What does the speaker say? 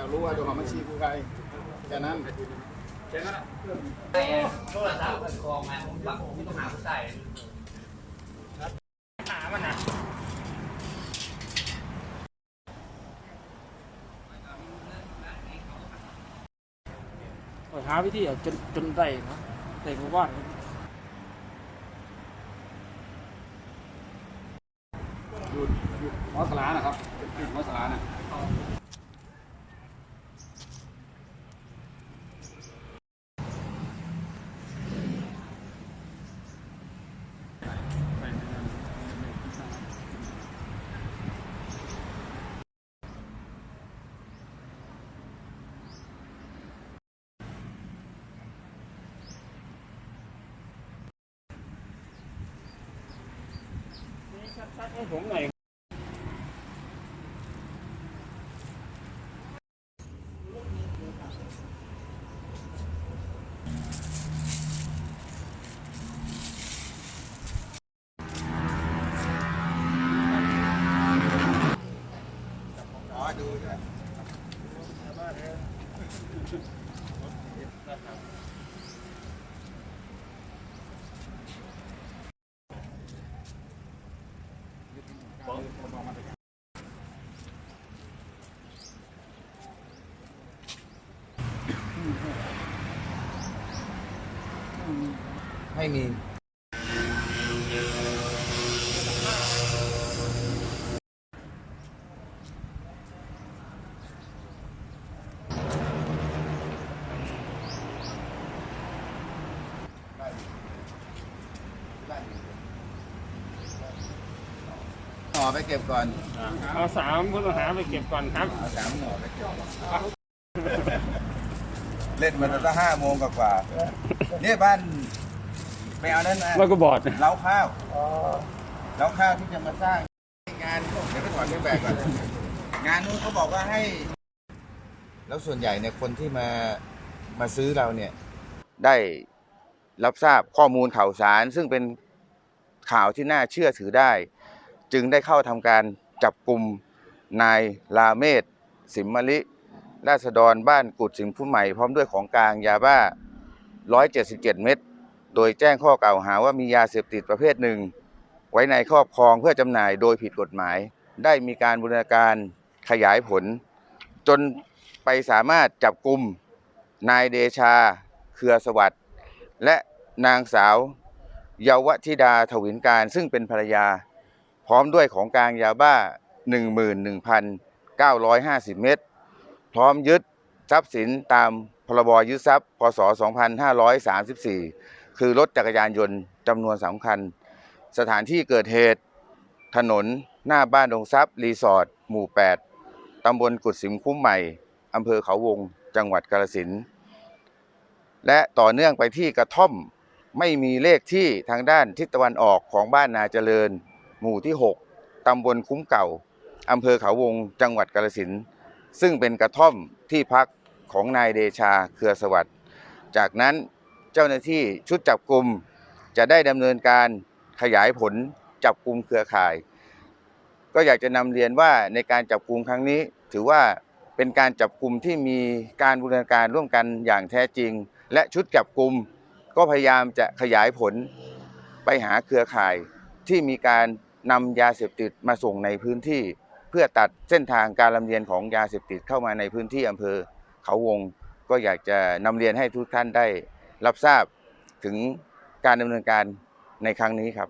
อยากรู้ว่าเจ้าของบัญชีคือใครแค่นั้นโทรศัพท์เปิดกองมาผมปักผมต้องหาผู้ชายหามันนะหาวิธีเอาจนจนได้นะได้หมู่บ้านอยู่อยู่หมอสลานะครับอยู่หมอสลานะ Cái 人 ไม่ ไปเก็บก่อนเอาสามผู้ต้องหาไปเก็บก่อนครับเอาสามหน่อไปเก็บก่อนเล่นมาตั้งห้าโมงกว่าๆเนี่ยบ้านไม่เอานั่นนะแล้วก็บอดเล้าข้าวเล้าข้าวที่จะมาสร้างงานเดี๋ยวไปถอดเครื่องแบบก่อนงานนู้นเขาบอกว่าให้ แล้วส่วนใหญ่เนี่ยคนที่มามาซื้อเราเนี่ย ได้รับทราบข้อมูลข่าวสาร ซึ่งเป็นข่าวที่น่าเชื่อถือได้ จึงได้เข้าทำการจับกลุ่มนายลาเมศสิมมะลิราษฎรบ้านกุดสิงห์พุ่มใหม่พร้อมด้วยของกลางยาบ้า 177 เม็ดโดยแจ้งข้อกล่าวหาว่ามียาเสพติดประเภทหนึ่ง ไว้ในครอบครองเพื่อจำหน่ายโดยผิดกฎหมาย ได้มีการบูรณาการขยายผล จนไปสามารถจับกลุ่มนายเดชา เครือสวัสดิ์และนางสาว เยาวธิดาถวินการซึ่งเป็นภรรยา ร้อมด้วยของกลางยาบ้า 11,950 เม็ดพร้อมยึดทรัพย์สินตามพรบยึดทรัพย์พศ 2534 คือรถจักรยานยนต์จำนวนสำคัญ สถานที่เกิดเหตุ ถนนหน้าบ้านดงทรัพย์ รีสอร์ทหมู่ 8 ตำบลกุดสิมคุ้มใหม่ อำเภอเขาวง จังหวัดกาฬสินธุ์และต่อเนื่องไปที่กระท่อมไม่มีเลขที่ทางด้านทิศตะวันออกของบ้านนาเจริญ หมู่ที่ 6 ตำบลคุ้มเก่า อำเภอเขาวง จังหวัดกาฬสินซึ่งเป็นกระท่อมที่พักของนายเดชาเครือสวัสดิ์จากนั้นเจ้าหน้าที่ชุดจับกลุ่มจะได้ดำเนินการขยายผลจับกลุ่มเครือข่าย ก็อยากจะนำเรียนว่าในการจับกลุ่มครั้งนี้ ถือว่าเป็นการจับกลุ่มที่มีการบูรณาการร่วมกันอย่างแท้จริง และชุดจับกลุ่มก็พยายามจะขยายผลไปหาเครือข่ายที่มีการ นำยาเสพติดมาส่งในพื้นที่ เพื่อตัดเส้นทางการลำเลียงของยาเสพติดเข้ามาในพื้นที่อำเภอเขาวง ก็อยากจะนำเรียนให้ทุกท่านได้รับทราบถึงการดำเนินการในครั้งนี้ครับ